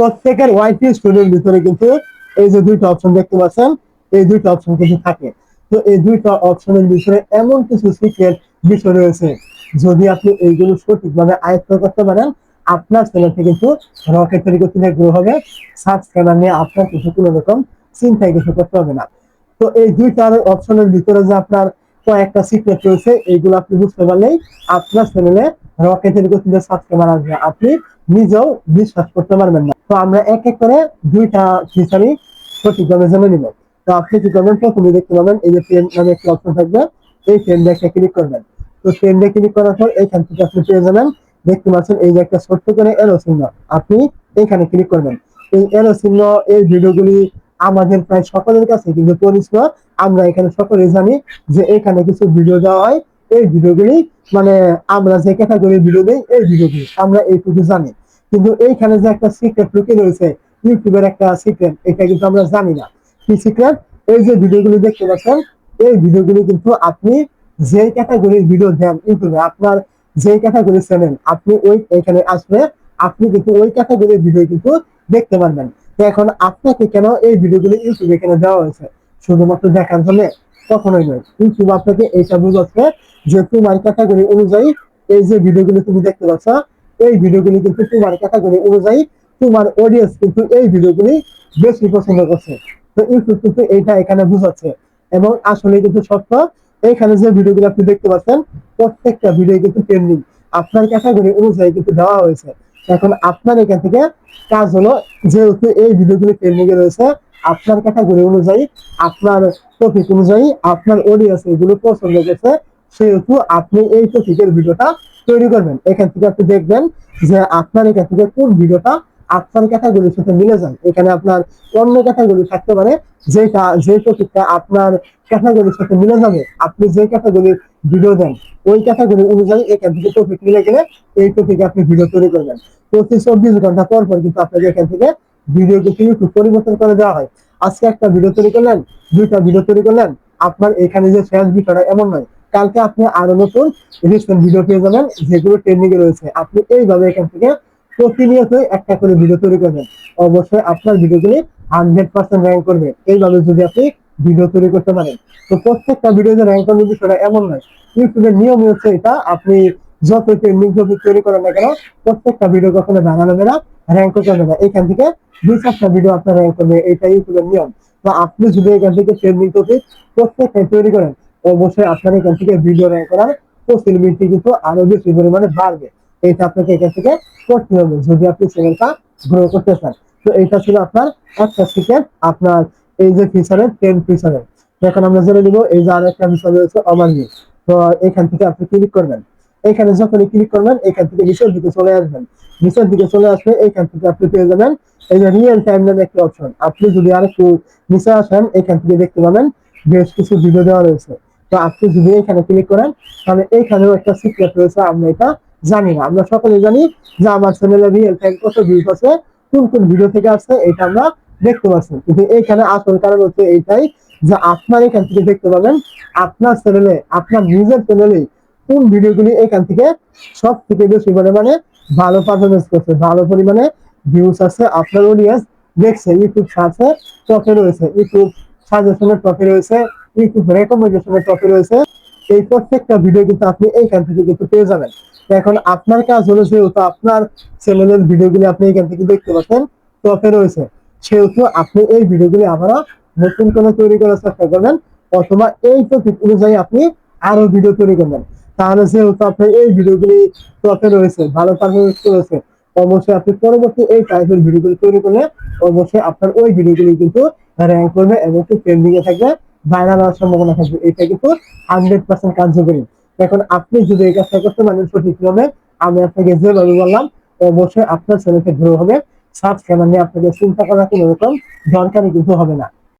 প্রত্যেকের ওয়াইটি স্টুডেন্ট ভিতরে কিন্তু এই যে দুইটা অপশন দেখতে পাচ্ছেন, এই দুইটা অপশন কিন্তু থাকে। তো এই দুইটা অপশনের ভিতরে এমন কিছু সিক্রেট বিষয় রয়েছে, যদি আপনি এইগুলো সঠিকভাবে আয়ত্ত করতে পারেন, আপনার চ্যানেলটি কিন্তু রকেট তৈরি করতে গ্রো হবে। সাবস্ক্রাইবার নিয়ে আপনার কিছু কোনো রকম চিন্তায় কিছু করতে হবে না। তো এই দুইটার অপশনের ভিতরে যে আপনার কয়েকটা সিক্রেট রয়েছে, এইগুলো আপনি বুঝতে পারলেই আপনার চ্যানেলে রকেটের গতিতে সাবস্ক্রাইবার আসবে আপনি নিজেও বিশ্বাস করতে পারবেন না। তো আমরা এক এক করে দুইটা ফিচারই সঠিকভাবে জেনে নিব। তো আপনি কি করবেন প্রথমে দেখতে পাবেন, এই যে ট্রেন নামে একটি অপশন থাকবে, এই ট্রেন একটা ক্লিক করবেন। তো ট্রেন ক্লিক করার পর এইখান থেকে আপনি পেয়ে যাবেন, দেখতে পাচ্ছেন এই যে একটা ছোট্ট করে এলো চিহ্ন। আপনি এখানে ক্লিক করবেন। এই এলো চিহ্ন, এই ভিডিওগুলি আমাদের প্রায় সকলের কাছে কিন্তু পরিচিত আমরা এখানে সকলে জানি যে এখানে কিছু ভিডিও দেওয়া হয়। এই ভিডিওগুলি মানে আমরা যে ক্যাটাগরি ভিডিও দিই, এই ভিডিওগুলি আমরা এইটুকু জানি। কিন্তু এইখানে যে একটা সিক্রেট লুকিয়ে রয়েছে, ইউটিউবের একটা সিক্রেট এটা কিন্তু আমরা জানি না। কি সিক্রেট এই যে ভিডিওগুলি দেখতে পাচ্ছেন, এই ভিডিওগুলি কিন্তু আপনি যে ক্যাটাগরির ভিডিও দেন ইউটিউবে, আপনার যে ক্যাটাগরি চ্যানেল আপনি ওই এখানে আসলে আপনি কিন্তু ওই ক্যাটাগরির ভিডিও কিন্তু দেখতে পারবেন। এখন আপনাকে কেন এই ভিডিওগুলি ইউটিউবে এখানে দেওয়া হয়েছে? শুধুমাত্র দেখার জন্য কখনোই নয়, ইউটিউব আপনাকে এইটা বুঝাচ্ছে যে তোমার ক্যাটাগরি অনুযায়ী এই যে ভিডিওগুলি তুমি দেখতে পাচ্ছ, এই ভিডিওগুলি কিন্তু তোমার ক্যাটাগরি অনুযায়ী তোমার অডিয়েন্স কিন্তু এই ভিডিওগুলি বেশি পছন্দ করছে। তো ইউটিউব কিন্তু এইটা এখানে বুঝাচ্ছে এবং আসলে কিন্তু সত্য এইখানে যে ভিডিওগুলো আপনি দেখতে পাচ্ছেন, প্রত্যেকটা ভিডিও কিন্তু ট্রেন্ডিং আপনার ক্যাটাগরি অনুযায়ী কিন্তু দেওয়া হয়েছে। এখন আপনার এখান থেকে কাজ হলো, যেহেতু এই ভিডিওগুলি ট্রেন্ডিং এ রয়েছে, আপনার ক্যাটাগরি অনুযায়ী, আপনার টপিক অনুযায়ী, আপনার অডিয়েন্স এগুলো পছন্দ করছে সেহেতু আপনি এই টপিকের ভিডিওটা তৈরি করবেন। এখান থেকে আপনি দেখবেন যে আপনার এখান থেকে কোন ভিডিওটা আপনার ক্যাটাগরির সাথে মিলে যায়। এখানে আপনার অন্য ক্যাটাগরি থাকতে পারে, যেটা, যে টপিকটা আপনার ক্যাটাগরির সাথে মিলে যাবে। আপনি যে ক্যাটাগরির ভিডিও দেন। ওই ক্যাটাগরি অনুযায়ী এখান থেকে টপিক মিলে গেলে এই টপিকে আপনি ভিডিও তৈরি করবেন। প্রতি চব্বিশ ঘণ্টা পর পর কিন্তু আপনাকে এখান থেকে ভিডিও কিন্তু ইউটিউব পরিবর্তন করে দেওয়া হয়। আজকে একটা ভিডিও তৈরি করলেন, দুইটা ভিডিও তৈরি করলেন। আপনার এখানে যে শেষ বিষয়টা এমন নয়। কালকে আপনি আরও নতুন রিসেন্ট ভিডিও পেয়ে যাবেন, যেগুলো ট্রেন্ডিং এ রয়েছে। আপনি এইভাবে এখান থেকে প্রতিনিয়তই একটা করে ভিডিও তৈরি করবেন। অবশ্যই আপনার ভিডিওগুলি হান্ড্রেড পার্সেন্ট র্যাঙ্ক করবে। এইভাবে যদি আপনি ভিডিও তৈরি করতে পারেন। তো প্রত্যেকটা ভিডিওতে র্যাঙ্ক করবে বিষয়টা এমন নয়। ইউটিউবের নিয়ম হচ্ছে এটা, আপনি যত ট্রেন্ডিং টপিক তৈরি করেন না কেন, প্রত্যেকটা ভিডিও কখনো যাবে না, র্যাঙ্ক করবে না। এখান থেকে দুই চারটা ভিডিও আপনার র্যাঙ্ক করবে, এটা ইউটিউবের নিয়ম। তো আপনি যদি এখান থেকে ট্রেন্ডিং টপিক প্রত্যেকটা তৈরি করেন, অবশ্যই আপনার এখান থেকে ভিডিও র্যাঙ্ক করার পসিবিলিটি কিন্তু আরও বেশি পরিমাণে বাড়বে। এটা আপনাকে এখান থেকে করতে হবে, যদি আপনি চ্যানেলটা গ্রো করতে চান। তো এটা ছিল আপনার একটা সিক্রেট আপনার এই যে ফিচারের টেন ফিচারের এখন আমরা জেনে নিব এই যে আরেকটা বিষয় রয়েছে অমানি তো এখান থেকে আপনি ক্লিক করবেন। এখানে যখনই ক্লিক করবেন, এখান থেকে নিচের দিকে চলে আসবেন। নিচের দিকে চলে আসবে এখান থেকে আপনি পেয়ে যাবেন এই যে রিয়েল টাইম নামে একটা অপশন আপনি যদি আর একটু নিচে আসেন, এখান থেকে দেখতে পাবেন বেশ কিছু ভিডিও দেওয়া রয়েছে। তো আপনি যদি এখানে ক্লিক করেন, তাহলে এইখানেও একটা সিক্রেট রয়েছে, আমরা এটা জানি না। আমরা সকলে জানি যে আমার চ্যানেলে রিয়েল টাইম কত ভিউজ আছে, কোন কোন ভিডিও থেকে আসছে, এটা আমরা দেখতে পাচ্ছেন। কিন্তু এইখানে আসল কারণ হচ্ছে এইটাই যে আপনার এখান থেকে দেখতে পাবেন, আপনার চ্যানেলে আপনার নিজের চ্যানেলে কোন ভিডিওগুলি এখান থেকে সব থেকে বেশি পরিমাণে ভালো পারফরমেন্স করছে, ভালো পরিমাণে ভিউজ আছে, আপনার অডিয়েন্স দেখছে ইউটিউব সার্চে টপে রয়েছে ইউটিউব সাজেশনের টপে রয়েছে ইউটিউব রেকমেন্ডেশনের টপে রয়েছে, এই প্রত্যেকটা ভিডিও কিন্তু আপনি এইখান থেকে কিন্তু পেয়ে যাবেন। এখন আপনার কাজ হলো যেহেতু আপনার চ্যানেলের ভিডিওগুলি আপনি এখান থেকে দেখতে পাচ্ছেন টপে রয়েছে। সেহেতু আপনি এই ভিডিওগুলি আবারও নতুন করে তৈরি করার চেষ্টা করবেন, অথবা এই টপিক অনুযায়ী আপনি আরও ভিডিও তৈরি করবেন। তাহলে যেহেতু আপনি এই ভিডিওগুলি টপে রয়েছে, ভালো পারফরমেন্স রয়েছে অবশ্যই আপনি পরবর্তী এই টাইপের ভিডিওগুলি তৈরি করলে অবশ্যই আপনার ওই ভিডিওগুলি কিন্তু র্যাঙ্ক করবে এবং ট্রেন্ডিং এ থাকবে ভাইরাল হওয়ার সম্ভাবনা থাকবে। এটা কিন্তু হান্ড্রেড পার্সেন্ট কার্যকরী। এখন আপনি যদি এই কাজটা করতে পারেন সঠিক নিয়মে আমি আপনাকে যেভাবে বললাম, অবশ্যই আপনার ছেলেকে গ্রো হবে। সাবস্ক্রাইবার নিয়ে আপনাদের চিন্তা করা কোনো রকম দরকারই কিন্তু হবে না।